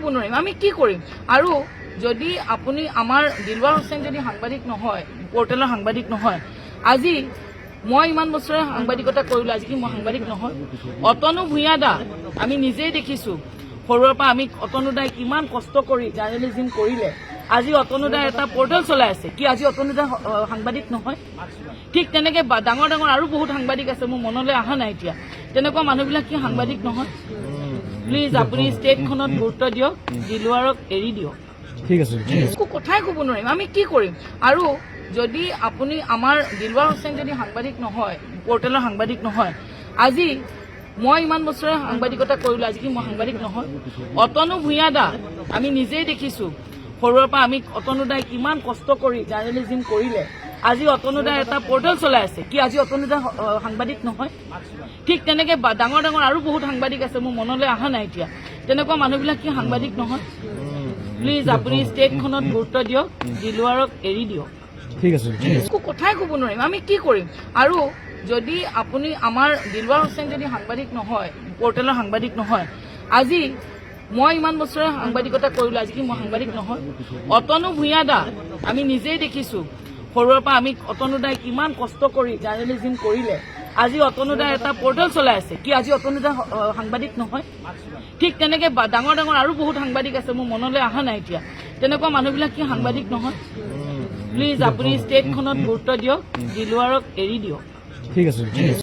ক'ব নোৱাৰিম। আমি কি কৰিম? আৰু যদি আপুনি আমাৰ দিলৱাৰ হুছেইন যদি সাংবাদিক নহয় পৰ্টেলৰ সাংবাদিক নহয়, আজি মই ইমান বছৰে সাংবাদিকতা কৰিলো, আজি কি মই সাংবাদিক নহয়? অতনু ভূঞা দা আমি নিজেই দেখিছো, সৰুৰে পৰা আমি অতনু দাই কিমান কষ্ট কৰি জাৰ্নেলিজিম কৰিলে। আজি অতনু এটা পৰ্টেল চলাই আছে। কি আজি অতনু সাংবাদিক নহয়? ঠিক তেনেকে ডাঙৰ ডাঙৰ আৰু বহুত সাংবাদিক আছে, মোৰ মনলৈ অহা নাই এতিয়া। তেনেকুৱা মানুহবিলাক কি সাংবাদিক নহয়? প্লিজ আপুনি ষ্টেটখনত গুৰুত্ব দিয়ক দিলৱাৰক এৰি দিয়ক। ঠিক আছে একো কথাই ক'ব নোৱাৰিম আমি কি কৰিম? আৰু যদি আপুনি আমাৰ দিলৱাৰ হুছেইন যদি সাংবাদিক নহয় পৰ্টেলৰ সাংবাদিক নহয় আজি মই ইমান বছৰে সাংবাদিকতা কৰিলো আজি কি মই সাংবাদিক নহয়? অতনু ভূঞা দা আমি নিজেই দেখিছো সৰুৰে পৰা আমি অতনু দাই কিমান কষ্ট কৰি জাৰ্নেলিজিম কৰিলে। আজি অতনু দাই এটা পৰ্টেল চলাই আছে। কি আজি অতনু দা আহ, সাংবাদিক নহয়? ঠিক তেনেকে ডাঙৰ ডাঙৰ আৰু বহুত সাংবাদিক আছে মোৰ মনলৈ অহা নাই এতিয়া। তেনেকুৱা মানুহবিলাক কি সাংবাদিক নহয়? প্লিজ আপুনি ষ্টেটখনত গুৰুত্ব দিয়ক দিলৱাৰক এৰি দিয়ক। ঠিক আছে একো কথাই ক'ব নোৱাৰিম আমি কি কৰিম? আৰু যদি আপুনি আমাৰ দিলৱাৰ হুছেইন যদি সাংবাদিক নহয় পৰ্টেলৰ সাংবাদিক নহয় আজি মই ইমান বছৰে সাংবাদিকতা কৰিলো আজি কি মই সাংবাদিক নহয়? অতনু ভূঞা দা আমি নিজেই দেখিছো সৰুৰে পৰা আমি অতনু দাই কিমান কষ্ট কৰি জাৰ্নেলিজিম কৰিলে। আজি অতনু দাই এটা পৰ্টেল চলাই আছে। কি আজি অতনু দা আহ, সাংবাদিক নহয়? ঠিক তেনেকে ডাঙৰ ডাঙৰ আৰু বহুত সাংবাদিক আছে মোৰ মনলৈ অহা নাই এতিয়া। তেনেকুৱা মানুহবিলাক কি সাংবাদিক নহয়? প্লিজ আপুনি ষ্টেটখনত গুৰুত্ব দিয়ক দিলৱাৰক এৰি দিয়ক। ঠিক আছে।